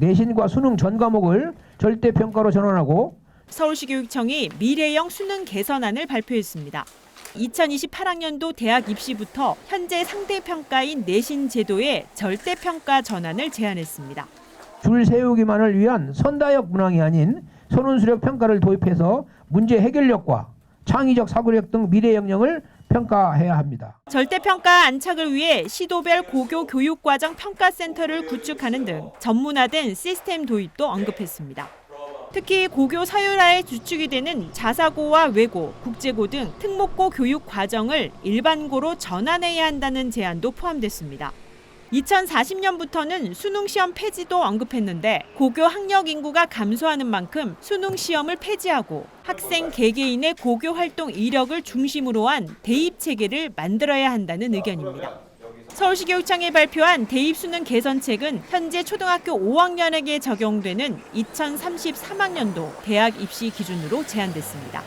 내신과 수능 전 과목을 절대 평가로 전환하고 서울시 교육청이 미래형 수능 개선안을 발표했습니다. 2028학년도 대학 입시부터 현재 상대 평가인 내신 제도의 절대 평가 전환을 제안했습니다. 줄 세우기만을 위한 선다역 문항이 아닌 선운수력 평가를 도입해서 문제 해결력과 창의적 사고력 등 미래 역량을 평가해야 합니다. 절대평가 안착을 위해 시도별 고교 교육과정 평가센터를 구축하는 등 전문화된 시스템 도입도 언급했습니다. 특히 고교 사유라에 주축이 되는 자사고와 외고, 국제고 등 특목고 교육 과정을 일반고로 전환해야 한다는 제안도 포함됐습니다. 2040년부터는 수능 시험 폐지도 언급했는데 고교 학력 인구가 감소하는 만큼 수능 시험을 폐지하고 학생 개개인의 고교 활동 이력을 중심으로 한 대입 체계를 만들어야 한다는 의견입니다. 서울시 교육청이 발표한 대입 수능 개선책은 현재 초등학교 5학년에게 적용되는 2033학년도 대학 입시 기준으로 제한됐습니다.